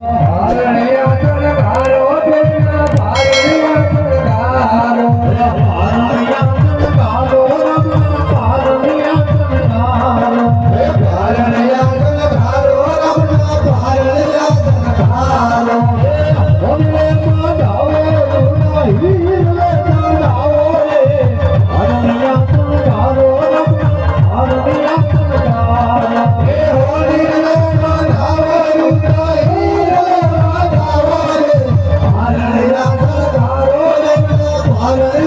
ભારણીય ભારણીય ભારણીય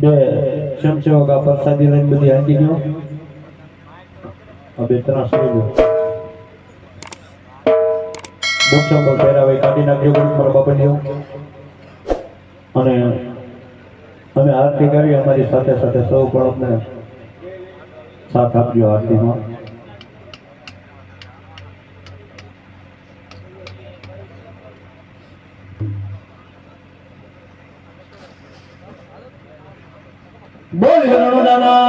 બે આ પ્રસાદી લઈને બધી હાંકી ગયો આ બે ત્રણ સ્ત્રીઓ બુટ પહેરાવે, કાઢી નાખ્યો મારા બાપાને. અને અમે આરતી કરી અમારી સાથે સાથે સૌ પણ અમને સાથ આપજો આરતીમાં. બોલ રણુદાના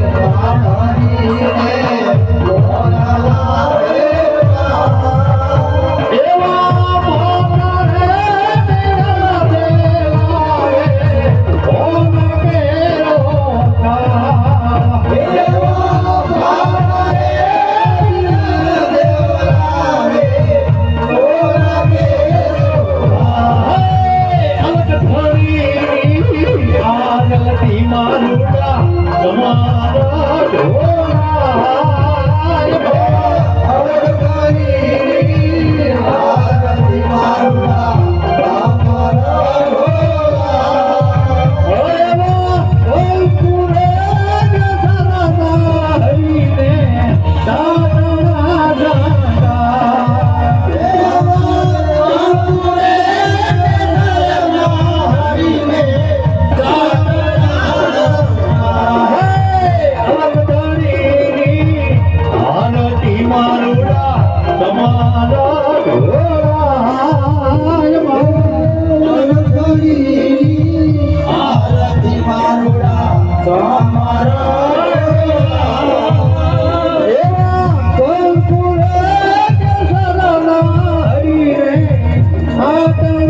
ભવાની Thank you.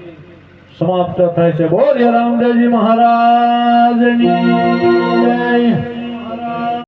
સમાપ્ત થાય છે. બોલ રામદેવજી મહારાજની જય.